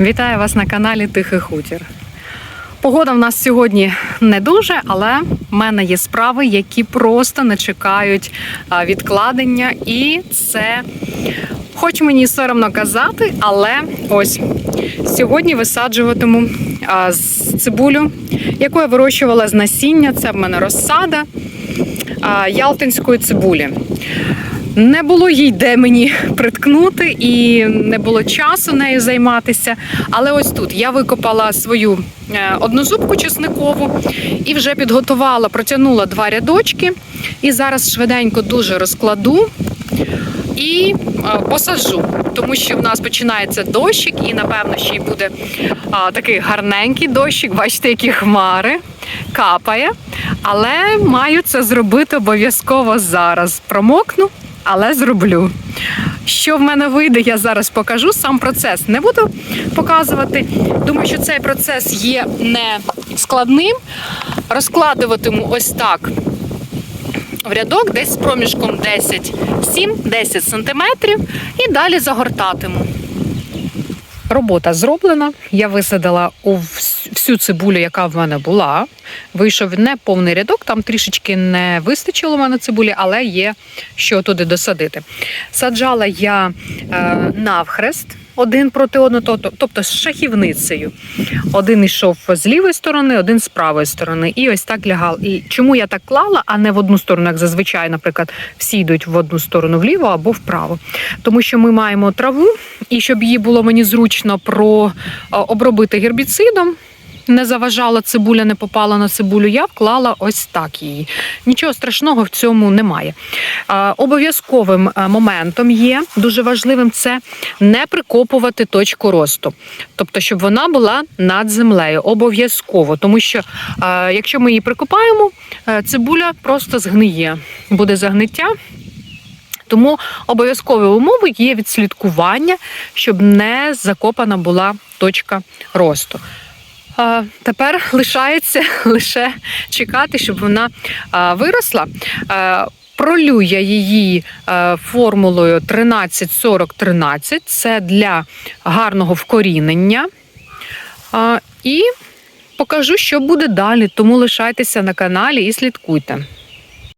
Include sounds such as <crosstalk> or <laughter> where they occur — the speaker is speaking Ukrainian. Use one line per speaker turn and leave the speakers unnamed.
Вітаю вас на каналі Тихий Хутір. Погода в нас сьогодні не дуже, але в мене є справи, які просто не чекають відкладення. І це, хоч мені соромно казати, але ось сьогодні висаджуватиму з- цибулю, яку я вирощувала з насіння. Це в мене розсада ялтинської цибулі. Не було їй де мені приткнути, і не було часу нею займатися. Але ось тут я викопала свою е, однозубку чесникову і вже підготувала, протягнула два рядочки. І зараз швиденько дуже розкладу і е, посаджу, тому що в нас починається дощик, і напевно ще й буде такий гарненький дощик. Бачите, які хмари капає. Але маю це зробити обов'язково зараз. Промокну, але зроблю. Що в мене вийде, я зараз покажу. Сам процес не буду показувати. Думаю, що цей процес є не складним. Розкладуватиму ось так в рядок, десь з проміжком 10, 7-10 сантиметрів, і далі загортатиму. Робота зроблена. Я висадила у всю цибулю, яка в мене була. Вийшов не повний рядок, там трішечки не вистачило в мене цибулі, але є що туди досадити. Саджала я е, навхрест один проти одного, тобто- з шахівницею. Один йшов з лівої сторони, один з правої сторони. І ось так лягав. І чому я так клала, а не в одну сторону, як зазвичай, наприклад, всі йдуть в одну сторону вліво або вправо. Тому що ми маємо траву, і щоб її було мені зручно про е, гербіцидом. Не заважала цибуля, не попала на цибулю. Я вклала ось так її. Нічого страшного в цьому немає. Обов'язковим е, моментом є дуже важливим це не прикопувати точку росту, тобто, щоб вона була над землею. Обов'язково, тому що е, якщо ми її прикопаємо, е, цибуля просто згниє, буде загниття. Тому обов'язкові умови є відслідкування, щоб не закопана була точка росту. Тепер лишається <laughs> лише чекати, щоб вона виросла. Пролю я її формулою 13-40-13. Це для гарного вкорінення. І покажу, що буде далі. Тому лишайтеся на каналі і слідкуйте.